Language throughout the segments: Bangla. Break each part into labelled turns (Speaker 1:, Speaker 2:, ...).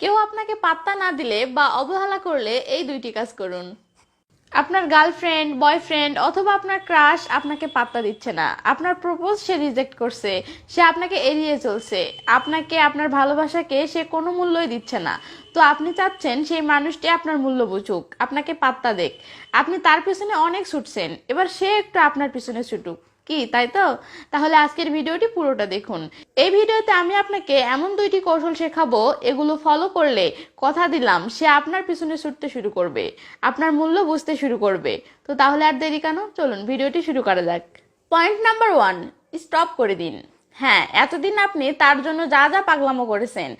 Speaker 1: কেউ আপনাকে পাত্তা না দিলে বা অবহেলা করলে এই দুইটি কাজ করুন। আপনার গার্লফ্রেন্ড, বয়ফ্রেন্ড অথবা আপনার ক্রাশ আপনাকে পাত্তা দিচ্ছে না। আপনার প্রপোজ সে রিজেক্ট করছে, সে আপনাকে এড়িয়ে চলছে। আপনাকে, আপনার ভালোবাসাকে সে কোনো মূল্যই দিচ্ছে না। তো আপনি চাচ্ছেন সেই মানুষটি আপনার মূল্য বুঝুক, আপনাকে পাত্তা দেখ আপনি তার পিছনে অনেক ছুটছেন, এবার সে একটু আপনার পিছনে ছুটুক। কি, তাই তো? তাহলে আজকের ভিডিওটি পুরোটা দেখুন। এই ভিডিওতে আমি আপনাকে এমন দুইটি কৌশল শেখাবো, এগুলো ফলো করলে কথা দিলাম, সে আপনার পিছনে ছুটতে শুরু করবে, আপনার মূল্য বুঝতে শুরু করবে। তো তাহলে আর দেরি কেন? চলুন ভিডিওটি শুরু করা যাক। পয়েন্ট নাম্বার ওয়ান স্টপ করে দিন। হ্যাঁ এতদিন আপনি তার জন্য যা যা পাগলামো করেছেন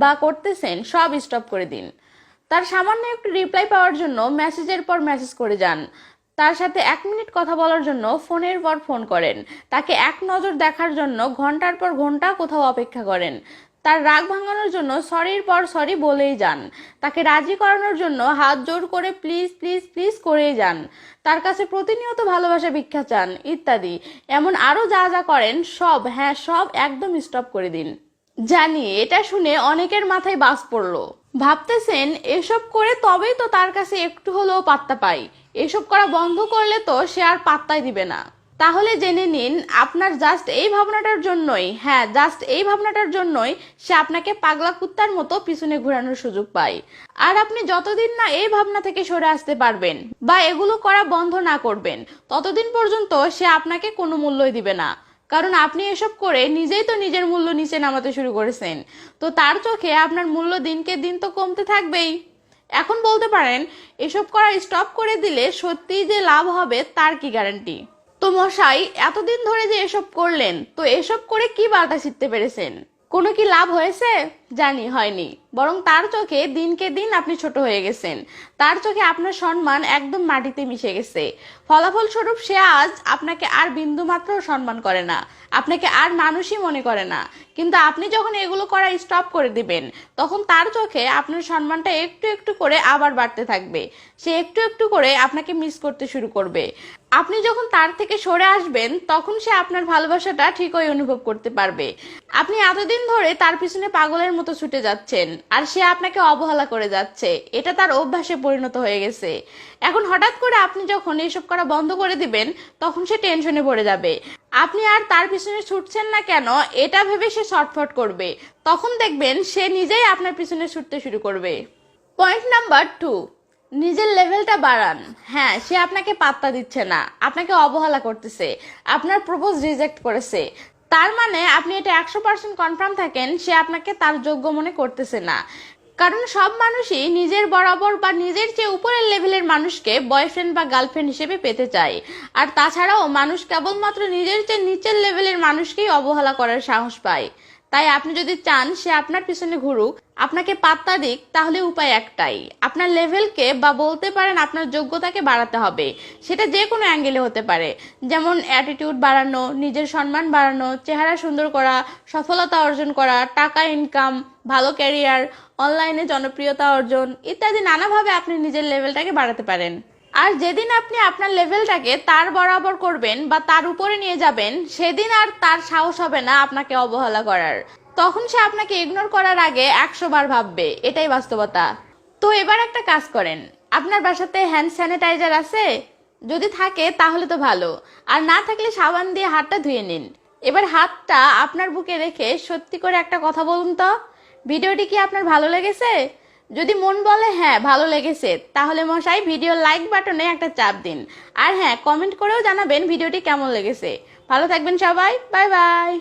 Speaker 1: বা করতেছেন, সব স্টপ করে দিন। তার সামান্য একটু রিপ্লাই পাওয়ার জন্য মেসেজের পর মেসেজ করে যান। তার সাথে এক মিনিট কথা বলার জন্য ফোনের পর ফোন করেন। তাকে এক নজর দেখার জন্য ঘণ্টার পর ঘণ্টা কোথাও অপেক্ষা করেন। তার রাগ ভাঙানোর জন্য সরির পর সরি বলেই যান। তাকে রাজি করানোর জন্য হাত জোর করে প্লিজ প্লিজ প্লিজ করেই যান। তার কাছে প্রতিনিয়ত ভালোবাসা, ভিক্ষা চান, ইত্যাদি। এমন আরও যা যা করেন, সব হ্যাঁ সব একদম স্টপ করে দিন। জানি এটা শুনে অনেকের মাথায় বাস পড়ল। ভাবতেছেন, এসব করে তবেই তো তার কাছে একটু হলেও পাত্তা পাই। এসব করা বন্ধ করলে তো সে আর পাত্তাই দিবে না। তাহলে জেনে নিন, আপনার জাস্ট এই ভাবনাটার জন্যই হ্যাঁ জাস্ট এই ভাবনাটার জন্যই সে আপনাকে পাগলা কুত্তার মতো পিছনে ঘোরানোর সুযোগ পায়। আর আপনি যতদিন না এই ভাবনা থেকে সরে আসতে পারবেন বা এগুলো করা বন্ধ না করবেন, ততদিন পর্যন্ত সে আপনাকে কোনো মূল্যই দিবে না। কারণ আপনি এসব করে নিজেই তো নিজের মূল্য নিচে নামাতে শুরু করেছেন। তো তার চোখে আপনার মূল্য দিনকে দিন তো কমতে থাকবেই। এখন বলতে পারেন, এসব করা স্টপ করে দিলে সত্যিই যে লাভ হবে তার কি গ্যারান্টি তো মশাই, এতদিন ধরে যে এসব করলেন, তো এসব করে কি বার্তা শিখতে পেরেছেন? কোনো কি লাভ হয়েছে? জানি, হয়নি। বরং তার চোখে দিনকে দিন আপনি ছোট হয়ে গেছেন। তার চোখে আপনার সম্মান একদম মাটিতে মিশে গেছে। ফলাফল স্বরূপ সে আজ আপনাকে আর বিন্দু মাত্র সম্মান করে না। আপনাকে আর মানুষই মনে করে না। কিন্তু আপনি যখন এগুলো করা স্টপ করে দিবেন, তখন তার চোখে আপনার সম্মানটা একটু একটু করে আবার বাড়তে থাকবে। সে একটু একটু করে আপনাকে মিস করতে শুরু করবে। আপনি যখন তার থেকে সরে আসবেন, তখন সে আপনার ভালোবাসাটা ঠিকই অনুভব করতে পারবে। আপনি এতদিন ধরে তার পিছনে পাগলের মতো ছুটে যাচ্ছেন, আর সে আপনাকে অবহেলা করে যাচ্ছে। এটা তার অভ্যাসে পরিণত হয়ে গেছে। এখন হঠাৎ করে আপনি যখন এসব করা বন্ধ করে দিবেন, তখন সে টেনশনে পড়ে যাবে। আপনি আর তার পিছনে ছুটছেন না কেন, এটা ভেবে সে শর্টফট করবে। তখন দেখবেন সে নিজেই আপনার পিছনে ছুটতে শুরু করবে। পয়েন্ট নাম্বার টু নিজের লেভেলটা বাড়ান। হ্যাঁ সে আপনাকে পাত্তা দিচ্ছে না। আপনাকে অবহেলা করতেছে। আপনার প্রপোজ রিজেক্ট করেছে। তার মানে আপনি এটা একশো পার্সেন্ট কনফার্ম থাকেন, সে আপনাকে তার যোগ্য মনে করতেছে না। কারণ সব মানুষই নিজের বরাবর বা নিজের চেয়ে উপরের লেভেলের মানুষকে বয়ফ্রেন্ড বা গার্লফ্রেন্ড হিসেবে পেতে চায়। আর তাছাড়াও মানুষ কেবলমাত্র নিজের চেয়ে নিচের লেভেলের মানুষকেই অবহেলা করার সাহস পায়। তাই আপনি যদি চান সে আপনার পিছনে ঘুরুক, আপনাকে পাত্তা দিক, তাহলে উপায় একটাই। আপনার লেভেলকে বা বলতে পারেন আপনার যোগ্যতাকে বাড়াতে হবে। সেটা যে কোনো অ্যাঙ্গেলে হতে পারে। যেমন অ্যাটিটিউড বাড়ানো, নিজের সম্মান বাড়ানো, চেহারা সুন্দর করা, সফলতা অর্জন করা, টাকা ইনকাম ভালো ক্যারিয়ার অনলাইনে জনপ্রিয়তা অর্জন ইত্যাদি নানাভাবে আপনি নিজের লেভেলটাকে বাড়াতে পারেন। আর যেদিন আপনি আপনার লেভেলটাকে তার বরাবর করবেন বা তার উপরে নিয়ে যাবেন, সেদিন আর তার সাহস হবে না আপনাকে অবহেলা করার। তখন সে আপনাকে ইগনোর করার আগে একশো বার ভাববে, এটাই বাস্তবতা। তো এবার একটা কাজ করেন। আপনার বাসাতে হ্যান্ড স্যানিটাইজার আছে? যদি থাকে, তাহলে তো ভালো। আর না থাকলে সাবান দিয়ে হাতটা ধুয়ে নিন। এবার হাতটা আপনার বুকে রেখে সত্যি করে একটা কথা বলুন তো। ভিডিওটি কি আপনার ভালো লেগেছে? যদি মন বলে হ্যাঁ ভালো লেগেছে, তাহলে মশাই ভিডিও লাইক বাটনে একটা চাপ দিন। আর হ্যাঁ কমেন্ট করেও জানাবেন ভিডিওটি কেমন লেগেছে। ভালো থাকবেন সবাই। Bye bye